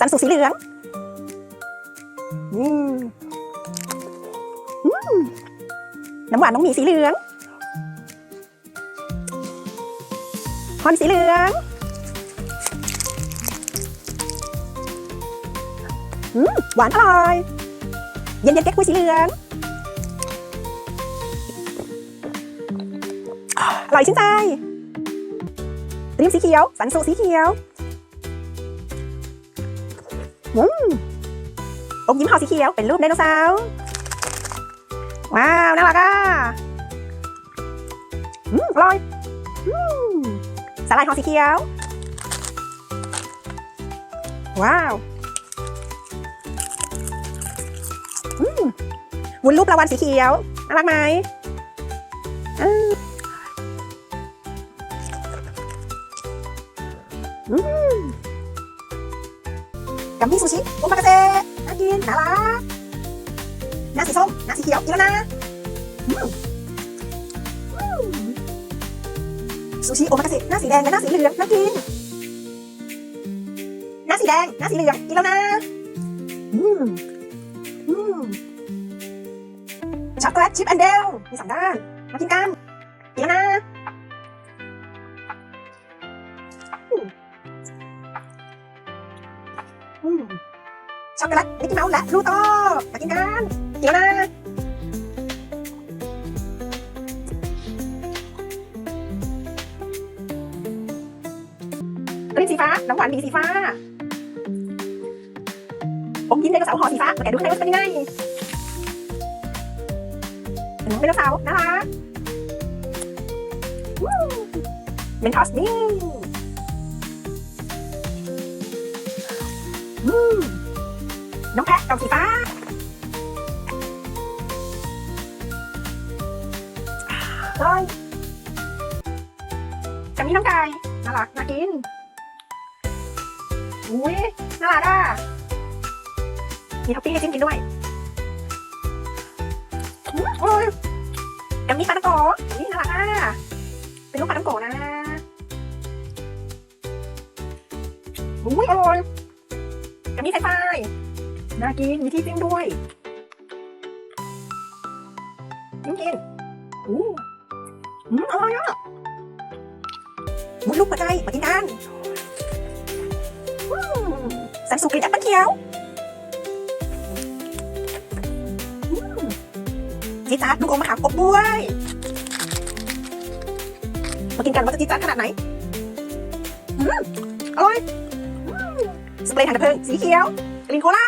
สันสุกสีเหลืองอืมอืมน้ำหวานน้องหมีสีเหลืองฮอนสีเหลืองอืมหวานอร่อย เย็นเย็นๆแก๊กคุยสีเหลืองอร่อยชื่นใจตรีมสีเขียว สันสุกสีเขียว อืมอมยิ้มห่อสีเขียวเป็นรูปไดโนเสาร์ว้าวน่ารักอะอืมอร่อยอืมสาหร่ายห่อสีเขียว ว้าวอืมวุ้นรูปปลาวานสีเขียวน่ารักไหมอืม กัมมี่ซูชิโอมากาเซน่ากินน่ารักน้าสีส้มน้าสีเขียวกินแล้วนะมอืมซูชิโอมากาเซหน้าสีแดงและหน้าสีเหลืองน่ากินหน้าสีแดงหน้าสีเหลืองกินแล้วนะช็อกโกแลตชิพแอนเดลมีสองด้านมากินกันกินแล้วนะ ช็อกโกแลตมิกกี้เมาส์และพลูโตมากินกันเดี๋ยวนะกรีนสีฟ้าน้ำหวานดีสีฟ้า ผมยิ้มไดโนเสาร์ห่อสีฟ้ามาแกะดูข้างในว่าเป็นยังไงเป็นน้องไดโนเสาร์น่ารักวู้เมนทอสนี่ น้องแพะดอกสีฟ้าเลยจะมีน้องไก่น่ารักน่ากิน อุ้ยน่ารักอะ มีท็อปปิ้งให้จิ้มกินด้วยโอ้ยจะมีปลาตังโกนี่น่ารักอะ เป็นลูกปลาตังโกนะอุ้ยอร่อย จะมีไฟไฟน่ากิน มีที่จิ้มด้วยจิ้มกินอู้อืมอร่อยอะมุดลูกหัวใจมากินกันสันสุกกลิ่นแอปเปิ้ลเขียวจีจ๊าดลูกอมมะขามอบด้วยมากินกันว่าจะจีจ๊าดขนาดไหนอร่อย สเปรย์ถังดับเพลิงสีเขียวกลิ่นโคลา